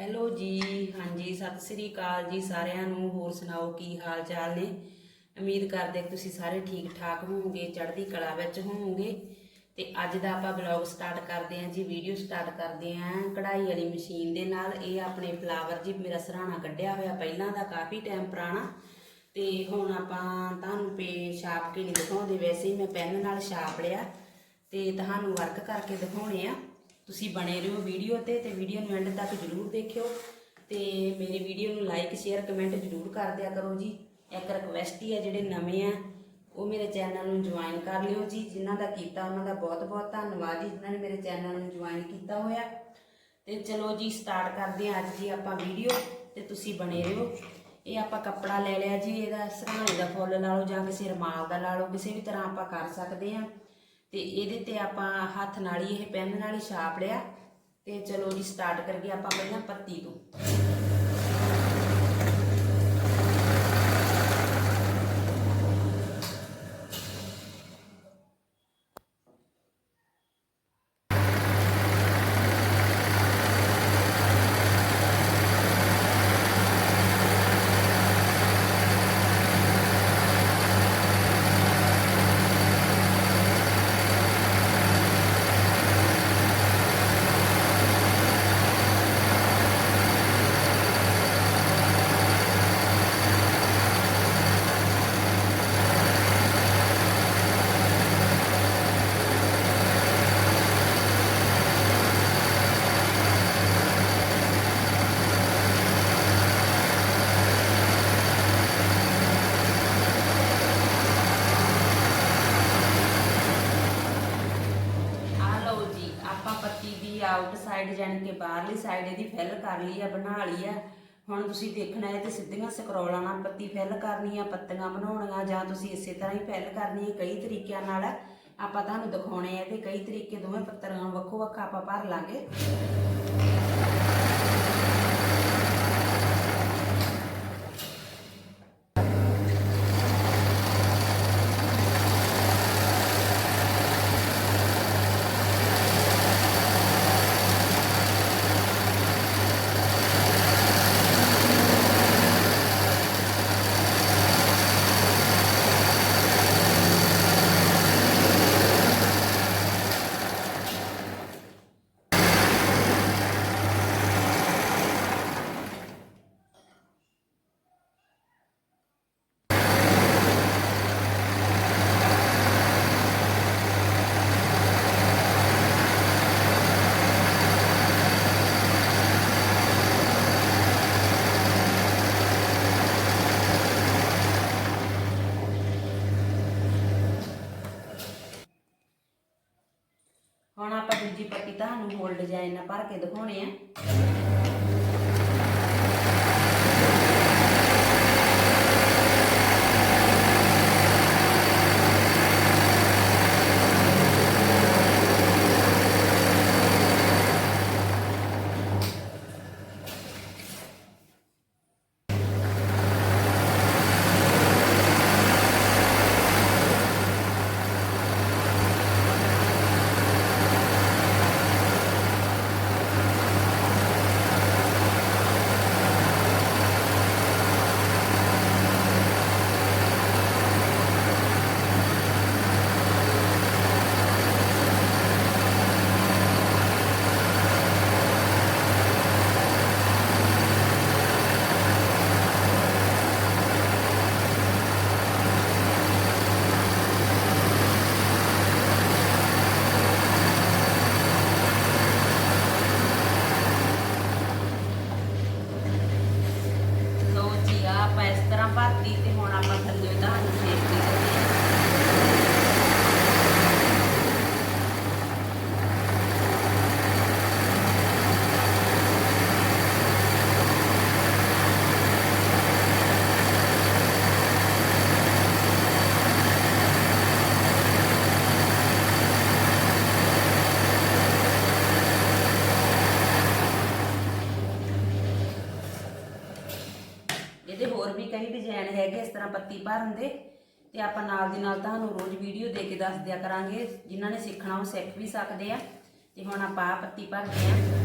Hello ਜੀ, ਹਾਂਜੀ, ਸਤਿ ਸ੍ਰੀ ਅਕਾਲ ਜੀ ਸਾਰਿਆਂ ਨੂੰ। ਹੋਰ ਸੁਣਾਓ, ਕੀ ਹਾਲ ਚਾਲ ਨੇ? ਉਮੀਦ ਕਰਦੇ ਤੁਸੀਂ ਸਾਰੇ ਠੀਕ ਠਾਕ ਹੋਵੋਗੇ, ਚੜ੍ਹਦੀ ਕਲਾ ਵਿੱਚ ਹੋਵੋਗੇ। ਤੇ ਅੱਜ ਦਾ ਆਪਾਂ ਬਲੌਗ ਸਟਾਰਟ ਕਰਦੇ ਹਾਂ ਜੀ ਵੀਡੀਓ ਸਟਾਰਟ ਕਰਦੇ ਹਾਂ। ਕਢਾਈ ਵਾਲੀ ਮਸ਼ੀਨ ਦੇ ਨਾਲ ਇਹ ਆਪਣੇ ਫਲਾਵਰ ਜੀ ਮੇਰਾ ਸਰਾਣਾ ਕੱਢਿਆ ਹੋਇਆ, ਪਹਿਲਾਂ ਦਾ ਕਾਫੀ ਟਾਈਮ ਪੁਰਾਣਾ। ਤੇ ਹੁਣ ਆਪਾਂ ਤੁਹਾਨੂੰ ਪੇ ਛਾਪ ਕੇ ਨਹੀਂ ਦਿਖਾਉਂਦੇ, ਵੈਸੇ ਹੀ ਮੈਂ ਪੈਨ ਨਾਲ ਛਾਪ ਲਿਆ। ਤੇ ਤੁਹਾਨੂੰ ਵਰਕ ਕਰਕੇ ਦਿਖਾਉਣੇ ਆ। ਤੁਸੀਂ ਬਣੇ ਰਹੋ ਵੀਡੀਓ ਤੇ ਤੇ ਵੀਡੀਓ ਨੂੰ ਐਂਡ ਤੱਕ ਜਰੂਰ ਦੇਖਿਓ ਤੇ ਮੇਰੀ ਵੀਡੀਓ ਨੂੰ ਲਾਈਕ ਸ਼ੇਅਰ ਕਮੈਂਟ ਜਰੂਰ ਕਰ ਦਿਆ ਕਰੋ ਜੀ। ਇੱਕ ਰਿਕਵੈਸਟ ਹੀ ਆ ਜਿਹੜੇ ਨਵੇਂ ਆ, ਉਹ ਮੇਰੇ ਚੈਨਲ ਨੂੰ ਜੁਆਇਨ ਕਰ ਲਿਓ ਜੀ। ਜਿਨ੍ਹਾਂ ਦਾ ਕੀਤਾ ਉਹਨਾਂ ਦਾ ਬਹੁਤ ਬਹੁਤ ਧੰਨਵਾਦ ਜੀ, ਜਿਨ੍ਹਾਂ ਨੇ ਮੇਰੇ ਚੈਨਲ ਨੂੰ ਜੁਆਇਨ ਕੀਤਾ ਹੋਇਆ। ਤੇ ਚਲੋ ਜੀ ਸਟਾਰਟ ਕਰਦੇ ਹਾਂ ਅੱਜ ਜੀ ਆਪਾਂ ਵੀਡੀਓ ਤੇ ਤੁਸੀਂ ਬਣੇ ਰਹੋ। ਇਹ ਆਪਾਂ ਕੱਪੜਾ ਲੈ ਲਿਆ ਜੀ, ਇਹਦਾ ਸਰਾਣੇ ਦਾ ਫੁੱਲ ਲਾ ਲਓ ਜਾਂ ਕਿਸੇ ਰਮਾਲ ਦਾ ਲਾ ਲਓ, ਕਿਸੇ ਵੀ ਤਰ੍ਹਾਂ ਆਪਾਂ ਕਰ ਸਕਦੇ ਹਾਂ। ਤੇ ਇਹਦੇ ਤੇ ਆਪਾਂ ਹੱਥ ਨਾਲ ਹੀ ਇਹ ਪੈਨ ਨਾਲ ਹੀ ਛਾਪ ਲਿਆ ਤੇ ਚਲੋ ਜੀ ਸਟਾਰਟ ਕਰੀਏ ਆਪਾਂ ਪਹਿਲਾਂ ਪੱਤੀ ਤੋਂ ਆ ਲਓ ਜੀ ਆਪਾਂ ਪੱਤੀ ਦੀ ਆਊਟ ਸਾਈਡ ਜਾਣੀ ਕਿ ਬਾਹਰਲੀ ਸਾਈਡ ਇਹਦੀ ਫਿਲ ਕਰ ਲਈ ਆ, ਬਣਾ ਲਈ ਆ। ਹੁਣ ਤੁਸੀਂ ਦੇਖਣਾ ਹੈ ਤੇ ਸਿੱਧੀਆਂ ਸਕਰੋਲਾਂ ਨਾਲ ਪੱਤੀ ਫਿਲ ਕਰਨੀ ਆ, ਪੱਤੀਆਂ ਬਣਾਉਣੀਆਂ, ਜਾਂ ਤੁਸੀਂ ਇਸੇ ਤਰ੍ਹਾਂ ਹੀ ਫਿਲ ਕਰਨੀ ਹੈ ਕਈ ਤਰੀਕਿਆਂ ਨਾਲ। ਆਪਾਂ ਤੁਹਾਨੂੰ ਦਿਖਾਉਣੇ ਆ ਤੇ ਕਈ ਤਰੀਕੇ, ਦੋਵੇਂ ਪੱਤਰਾਂ ਨੂੰ ਵੱਖੋ ਵੱਖ ਆਪਾਂ ਭਰ ਲਾਂਗੇ ਹੁਣ ਆਪਾਂ ਦੂਜੀ ਪੱਤੀ ਤੁਹਾਨੂੰ ਹੋਲ ਡਿਜ਼ਾਈਨ ਨਾਲ ਭਰ ਕੇ ਦਿਖਾਉਣੇ ਆ ਲੋ ਜੀ ਆ ਆਪਾਂ ਇਸ ਤਰ੍ਹਾਂ ਭਰਤੀ ਤੇ ਹੁਣ ਆਪਾਂ ਥੱਲੇ ਤੁਹਾਨੂੰ ਸ਼ੇਪ ਦੇ ਦਿੰਦੇ ਹਾਂ ਇਹਦੇ ਹੋਰ ਵੀ ਕਈ ਡਿਜ਼ਾਈਨ ਹੈਗੇ ਇਸ ਤਰ੍ਹਾਂ ਪੱਤੀ ਭਰਨ ਦੇ, ਤੇ ਆਪਾਂ ਨਾਲ ਦੀ ਨਾਲ ਤੁਹਾਨੂੰ ਰੋਜ਼ ਵੀਡੀਓ ਦੇ ਕੇ ਦੱਸ ਦਿਆ ਕਰਾਂਗੇ, ਜਿਨ੍ਹਾਂ ਨੇ ਸਿੱਖਣਾ ਉਹ ਸਿੱਖ ਵੀ ਸਕਦੇ ਆ, ਤੇ ਹੁਣ ਆਪਾਂ ਆਹ ਪੱਤੀ ਭਰਦੇ ਆ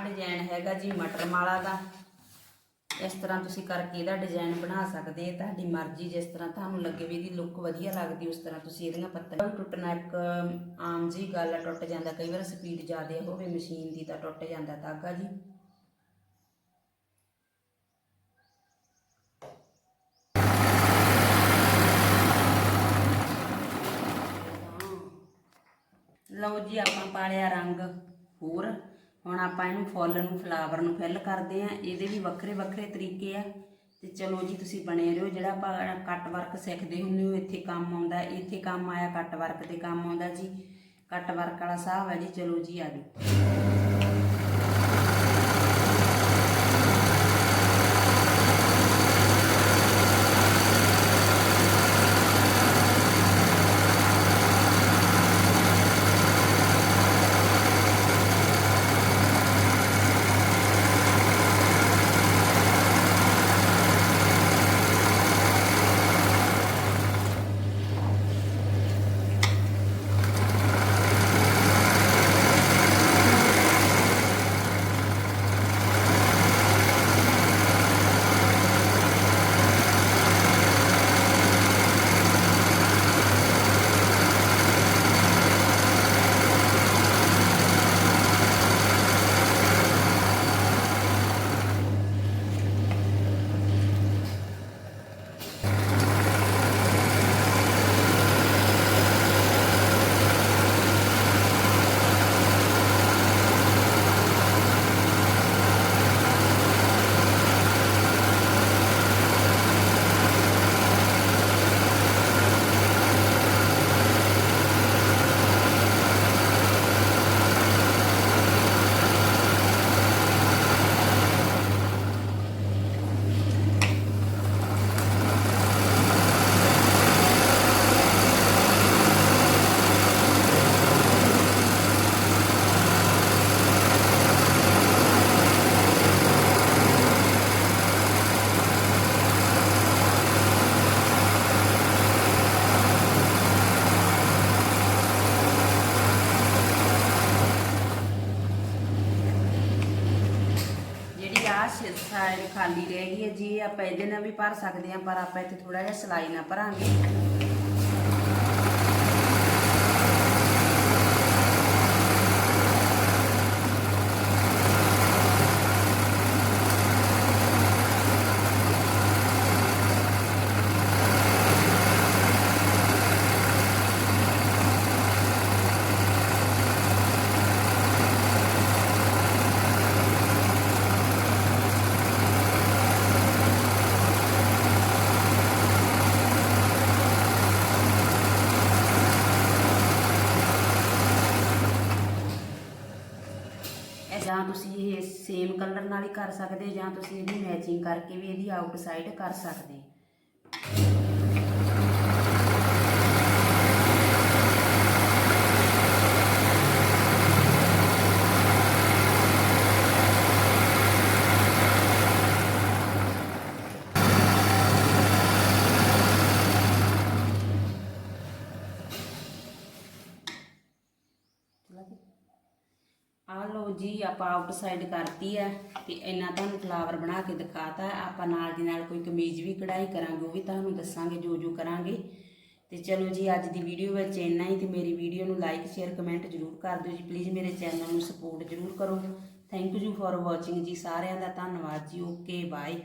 ਡਿਜ਼ਾਈਨ ਹੈਗਾ ਜੀ ਮਟਰ ਮਾਲਾ ਦਾ। ਇਸ ਤਰ੍ਹਾਂ ਤੁਸੀਂ ਕਰਕੇ ਇਹਦਾ ਡਿਜ਼ਾਈਨ ਬਣਾ ਸਕਦੇ ਆ ਤੁਹਾਡੀ ਮਰਜ਼ੀ, ਜਿਸ ਤਰ੍ਹਾਂ ਤੁਹਾਨੂੰ ਲੱਗੇ ਵੀ ਇਹਦੀ ਲੁੱਕ ਵਧੀਆ ਲੱਗਦੀ, ਉਸ ਤਰ੍ਹਾਂ ਤੁਸੀਂ ਇਹਦੀਆਂ ਪੱਤੀਆਂ ਟੁੱਟਣਾ। ਇੱਕ ਆਮ ਜੀ ਗੱਲ ਆ, ਟੁੱਟ ਜਾਂਦਾ, ਕਈ ਵਾਰ ਸਪੀਡ ਜ਼ਿਆਦਾ ਹੋਵੇ ਮਸ਼ੀਨ ਦੀ ਤਾਂ ਟੁੱਟ ਜਾਂਦਾ ਧਾਗਾ ਜੀ। ਲਓ ਜੀ, ਆਪਾਂ ਪਾਲਿਆ ਰੰਗ ਹੋਰ। ਹੁਣ ਆਪਾਂ ਇਹਨੂੰ ਫੁੱਲ ਨੂੰ ਫਲਾਵਰ ਨੂੰ ਫਿਲ ਕਰਦੇ ਆ ਇਹਦੇ ਵੀ ਵੱਖਰੇ ਵੱਖਰੇ ਤਰੀਕੇ ਆ। ਤੇ ਚਲੋ ਜੀ, ਤੁਸੀਂ ਬਣੇ ਰਹੋ। ਜਿਹੜਾ ਆਪਾਂ ਕੱਟ ਵਰਕ ਸਿੱਖਦੇ ਹੁੰਦੇ ਹੋ, ਇੱਥੇ ਕੰਮ ਆਉਂਦਾ। ਇੱਥੇ ਕੰਮ ਆਇਆ ਕੱਟ ਵਰਕ ਤੇ ਕੰਮ ਆਉਂਦਾ ਜੀ। ਕੱਟ ਵਰਕ ਵਾਲਾ ਹਿਸਾਬ ਹੈ ਜੀ। ਚਲੋ ਜੀ, ਆ ਜਾਓ ਸਾਈਡ ਖਾਲੀ ਰਹਿ ਗਈ ਹੈ। ਜੀ ਆਪਾਂ ਇਹਦੇ ਨਾਲ ਵੀ ਭਰ ਸਕਦੇ ਹਾਂ, ਪਰ ਆਪਾਂ ਇੱਥੇ ਥੋੜਾ ਜਿਹਾ ਸਲਾਈ ਨਾਲ ਭਰਾਂਗੇ। ਜਾਂ ਤੁਸੀਂ ਇਹ ਸੇਮ ਕਲਰ ਨਾਲ ਹੀ ਕਰ ਸਕਦੇ ਜਾਂ ਤੁਸੀਂ ਇਹਦੀ ਮੈਚਿੰਗ ਕਰਕੇ ਵੀ ਇਹਦੀ ਆਊਟਸਾਈਡ ਕਰ ਸਕਦੇ ਹੋ ਆ ਜੀ ਆਪਾਂ ਆਊਟਸਾਈਡ ਕਰਤੀ ਹੈ ਤੇ ਇੰਨਾ ਤੁਹਾਨੂੰ ਫਲਾਵਰ ਬਣਾ ਕੇ ਦਿਖਾਤਾ ਹੈ। ਆਪਾਂ ਨਾਲ ਦੀ ਨਾਲ ਕੋਈ ਕਮੀਜ਼ ਵੀ ਕਢਾਈ ਕਰਾਂਗੇ, ਉਹ ਵੀ ਤੁਹਾਨੂੰ ਦੱਸਾਂਗੇ, ਜੋ ਜੋ ਕਰਾਂਗੇ। ਤੇ ਚਲੋ ਜੀ, ਅੱਜ ਦੀ ਵੀਡੀਓ ਵਿੱਚ ਇੰਨਾ ਹੀ, ਤੇ ਮੇਰੀ ਵੀਡੀਓ ਨੂੰ ਲਾਈਕ ਸ਼ੇਅਰ ਕਮੈਂਟ ਜ਼ਰੂਰ ਕਰ ਦਿਓ ਜੀ। ਪਲੀਜ਼ ਮੇਰੇ ਚੈਨਲ ਨੂੰ ਸਪੋਰਟ ਜ਼ਰੂਰ ਕਰੋ। ਥੈਂਕ ਯੂ ਫॉर ਵਾਚਿੰਗ ਜੀ। ਸਾਰਿਆਂ ਦਾ ਧੰਨਵਾਦ ਜੀ। Okay bye